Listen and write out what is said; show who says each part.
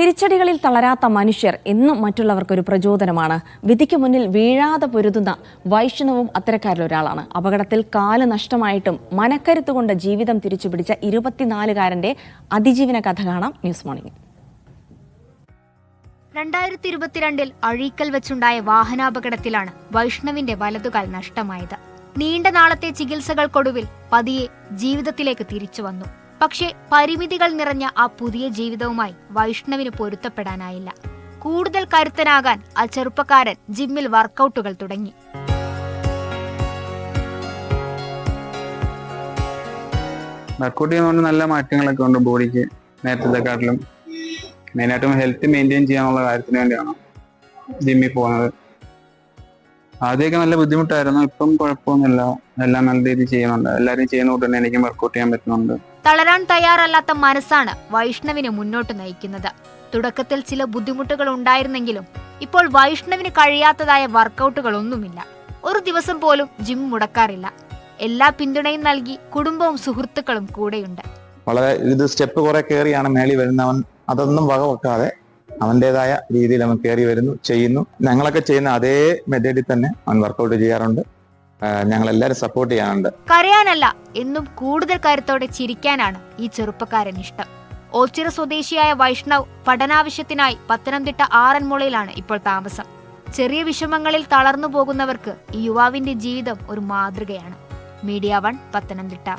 Speaker 1: തിരിച്ചടികളിൽ തളരാത്ത മനുഷ്യർ എന്നും മറ്റുള്ളവർക്കൊരു പ്രചോദനമാണ്. വിധിക്ക് മുന്നിൽ വീഴാതെ പൊരുതുന്ന വൈഷ്ണവും അത്തരക്കാരിലൊരാളാണ് അപകടത്തിൽ കാൽ നഷ്ടമായിട്ടും മനക്കരുത്തുകൊണ്ട് ജീവിതം തിരിച്ചുപിടിച്ച ഇരുപത്തിനാലുകാരന്റെ അതിജീവന കഥ കാണാം ന്യൂസ് മോർണിംഗ്.
Speaker 2: രണ്ടായിരത്തി ഇരുപത്തിരണ്ടിൽ അഴീക്കൽ വെച്ചുണ്ടായ വാഹനാപകടത്തിലാണ് വൈഷ്ണവിന്റെ വലതുകാൽ നഷ്ടമായത്. നീണ്ട നാളത്തെ ചികിത്സകൾക്കൊടുവിൽ പതിയെ ജീവിതത്തിലേക്ക് തിരിച്ചു വന്നു. പക്ഷേ പരിമിതികൾ നിറഞ്ഞ ആ പുതിയ ജീവിതവുമായി വൈഷ്ണവിന് പൊരുത്തപ്പെടാനായില്ല. കൂടുതൽ കരുത്തനാകാൻ ആ ചെറുപ്പക്കാരൻ ജിമ്മിൽ വർക്കൗട്ടുകൾ തുടങ്ങി.
Speaker 3: വർക്കൗട്ട് ചെയ്യുന്നതുകൊണ്ട് നല്ല മാറ്റങ്ങളൊക്കെ ഉണ്ട് ബോഡിക്ക് നേരത്തെക്കാട്ടിലും. മെയിനായിട്ടും ഹെൽത്ത് മെയിന്റെയിൻ ചെയ്യാനുള്ള കാര്യത്തിന് വേണ്ടിയാണ് ജിമ്മിൽ പോകുന്നത്. ആദ്യമൊക്കെ നല്ല ബുദ്ധിമുട്ടായിരുന്നു ഇപ്പം കുഴപ്പമൊന്നുമില്ല. എല്ലാം നല്ല രീതിയിൽ ചെയ്യുന്നുണ്ട്. എല്ലാവരും ചെയ്യുന്ന തന്നെ എനിക്കും വർക്കൗട്ട് ചെയ്യാൻ പറ്റുന്നുണ്ട്.
Speaker 2: തളരാൻ തയ്യാറല്ലാത്ത മനസ്സാണ് വൈഷ്ണവിനെ മുന്നോട്ട് നയിക്കുന്നത്. തുടക്കത്തിൽ ചില ബുദ്ധിമുട്ടുകൾ ഉണ്ടായിരുന്നെങ്കിലും ഇപ്പോൾ വൈഷ്ണവിന് കഴിയാത്തതായ വർക്കൗട്ടുകളൊന്നുമില്ല. ഒരു ദിവസം പോലും ജിം മുടക്കാറില്ല. എല്ലാ പിന്തുണയും നൽകി കുടുംബവും സുഹൃത്തുക്കളും കൂടെയുണ്ട്.
Speaker 4: വളരെ ഇത് സ്റ്റെപ്പ് കുറെ കയറിയാണ് മേളി വരുന്നവൻ അതൊന്നും വകവെക്കാതെ അവന്റെതായ രീതിയിൽ അവൻ കയറി വരുന്നു ചെയ്യുന്നു. ഞങ്ങളൊക്കെ ചെയ്യുന്ന അതേ മെത്തേഡിൽ തന്നെ അവൻ വർക്കൗട്ട് ചെയ്യാറുണ്ട്. ഞങ്ങൾ എല്ലാവരും സപ്പോർട്ട് ചെയ്യാനുണ്ട്.
Speaker 2: കരയാനല്ല എന്നും കൂടുതൽ കരുത്തോടെ ചിരിക്കാനാണ് ഈ ചെറുപ്പക്കാരൻ ഇഷ്ടം. ഓച്ചിറ സ്വദേശിയായ വൈഷ്ണവ് പഠനാവശ്യത്തിനായി പത്തനംതിട്ട ആറന്മുളയിലാണ് ഇപ്പോൾ താമസം. ചെറിയ വിഷമങ്ങളിൽ തളർന്നു പോകുന്നവർക്ക് ഈ യുവാവിന്റെ ജീവിതം ഒരു മാതൃകയാണ്. Media one Pathanamthitta.